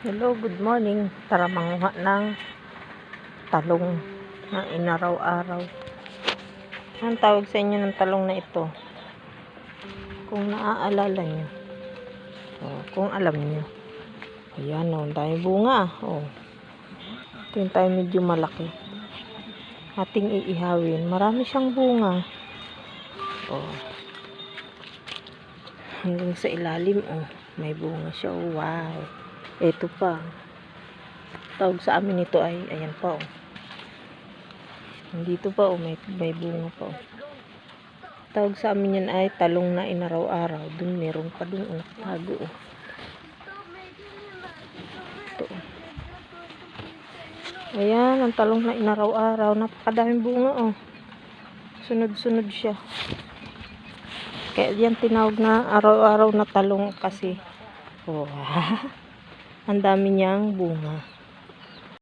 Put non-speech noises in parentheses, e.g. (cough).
Hello, good morning. Tara manguha ng talong na inaraw-araw. Anong tawag sa inyo ng talong na ito? Kung naaalala nyo. Oh, kung alam nyo. Ayan o, oh, dahil bunga. Oh. Ito yung tayo medyo malaki. Ating iihawin. Marami siyang bunga. Oh. Hanggang sa ilalim, oh. May bunga siya. Oh, wow. Ito pa. Tawag sa amin ito ay, ayan pa oh. Dito pa oh, may, may bunga pa oh. Tawag sa amin yan ay talong na inaraw-araw. Dun meron pa dun oh, nakatago oh. Ito oh. Ayan, ang talong na inaraw-araw. Napakadaming bunga oh. Sunod-sunod siya. Kaya yan tinawag na araw-araw na talong kasi. Oh, (laughs) ang dami niyang bunga.